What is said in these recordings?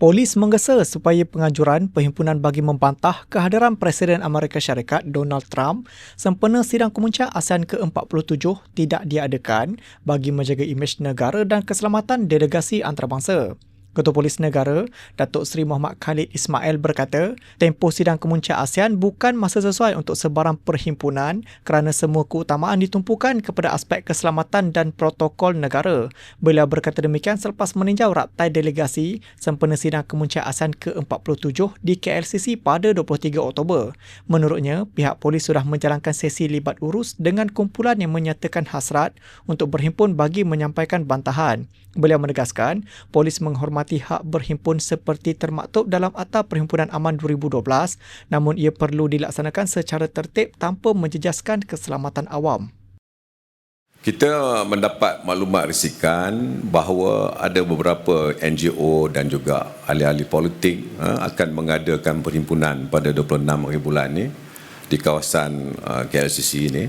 Polis menggesa supaya pengajuran perhimpunan bagi membantah kehadiran Presiden Amerika Syarikat Donald Trump sempena sidang kemuncak ASEAN ke-47 tidak diadakan bagi menjaga imej negara dan keselamatan delegasi antarabangsa. Ketua Polis Negara, Datuk Seri Muhammad Khalid Ismail berkata, tempoh sidang kemuncak ASEAN bukan masa sesuai untuk sebarang perhimpunan kerana semua keutamaan ditumpukan kepada aspek keselamatan dan protokol negara. Beliau berkata demikian selepas meninjau raktai delegasi sempena sidang kemuncak ASEAN ke-47 di KLCC pada 23 Oktober. Menurutnya, pihak polis sudah menjalankan sesi libat urus dengan kumpulan yang menyatakan hasrat untuk berhimpun bagi menyampaikan bantahan. Beliau menegaskan, polis menghormati hak berhimpun seperti termaktub dalam Akta Perhimpunan Aman 2012 namun ia perlu dilaksanakan secara tertib tanpa menjejaskan keselamatan awam. Kita mendapat maklumat risikan bahawa ada beberapa NGO dan juga ahli-ahli politik ha, akan mengadakan perhimpunan pada 26 hari bulan ini di kawasan uh, KLCC ini.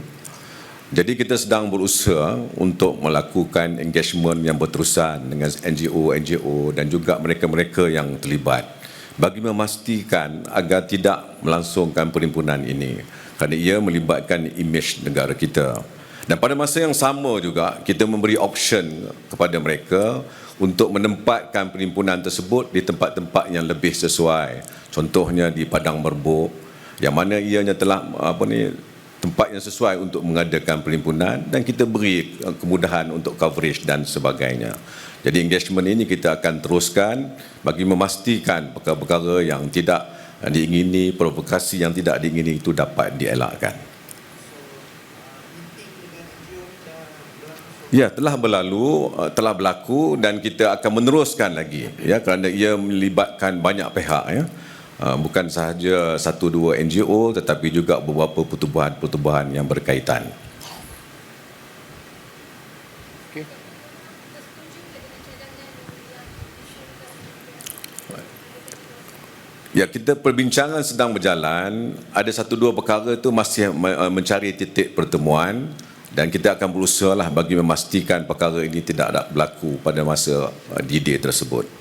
Jadi kita sedang berusaha untuk melakukan engagement yang berterusan dengan NGO-NGO dan juga mereka-mereka yang terlibat bagi memastikan agar tidak melangsungkan perhimpunan ini kerana ia melibatkan imej negara kita. Dan pada masa yang sama juga kita memberi option kepada mereka untuk menempatkan perhimpunan tersebut di tempat-tempat yang lebih sesuai. Contohnya di Padang Merbuk yang mana ianya telah apa ni tempat yang sesuai untuk mengadakan perhimpunan dan kita beri uh, kemudahan untuk coverage dan sebagainya. Jadi engagement ini kita akan teruskan bagi memastikan perkara-perkara yang tidak diingini, provokasi yang tidak diingini itu dapat dielakkan. Ya, telah berlalu, uh, telah berlaku dan kita akan meneruskan lagi ya kerana ia melibatkan banyak pihak ya. Ah, bukan sahaja satu dua NGO tetapi juga beberapa pertubuhan-pertubuhan yang berkaitan. Ya, kita perbincangan sedang berjalan. Ada satu dua perkara itu masih ah, mencari titik pertemuan dan kita akan berusaha lah bagi memastikan perkara ini tidak ada berlaku pada masa uh, D-Day tersebut.